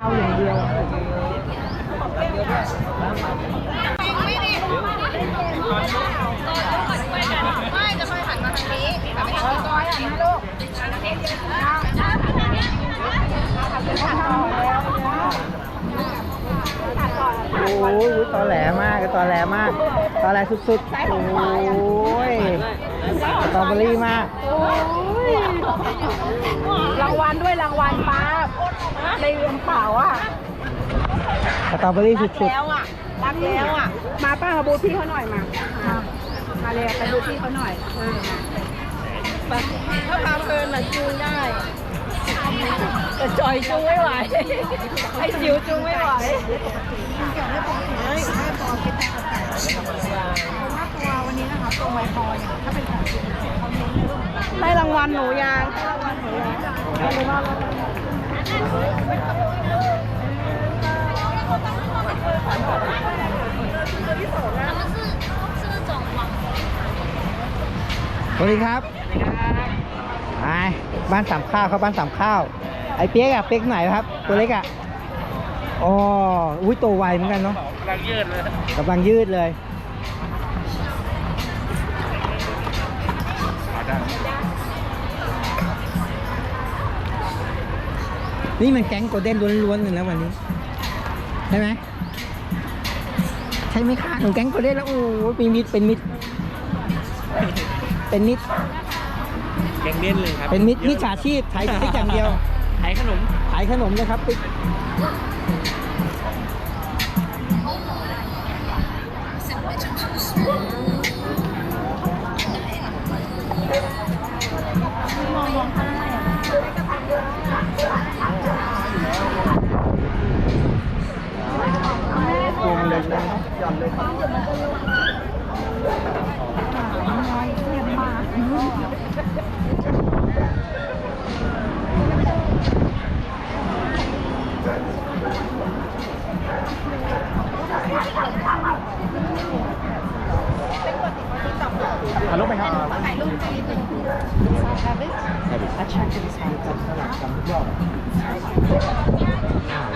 เอาอย่างเดียวไม่จะค่อยหันมาทางนี้แต่ไม่ทางนี้ก่อนนะลูกโอ้ยตอแหลมากตอแหลมากตอแหลสุดๆ โอ้ย สตรอเบอรี่มาก รางวัลด้วยรางวัลป้าในเรือนเปล่าอะสตรอเบอรี่สุดแล้วอะรักแล้วอะ มาป้ามาบูธพี่เขาหน่อยมา มาเลยไปบูธพี่เขาหน่อยเออมาถ้าพาเพลินน่ะจูงได้แต่จอยจูงไม่ไหวไอ้จิ๋วจูงไม่ไหวางวัลหนูยางสวัสดีครับไปบ้านสามข้าวครับบ้านสามข้าว ไอ้เปี๊ยกอะเปี๊ยกไหนครับ ตัวเล็กอะอ๋ออุ้ยโตไวเหมือนกันเนาะกำลังยืดเลยกำลังยืดเลย นี่มันแก๊งโกลเด้นล้วนๆเลยนะวันนี้ ใช่ไหมใช่ไหมคะหนูแก๊งโกลเด้นแล้วโอ้โหเป็นมิดเป็นมิดเป็นมิดแกงเล่นเลยครับเป็นมิดมิดฉาชีพขายพริกอย่างเดียว ขายขนมขายขนมเลยครับปิ๊ก ถ่ายรูปไหมครับถ่ายรูป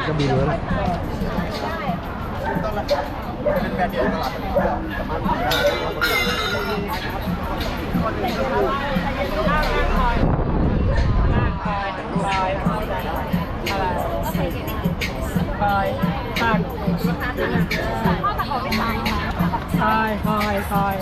ก็บีเลยคอยตักคอยคอยคอย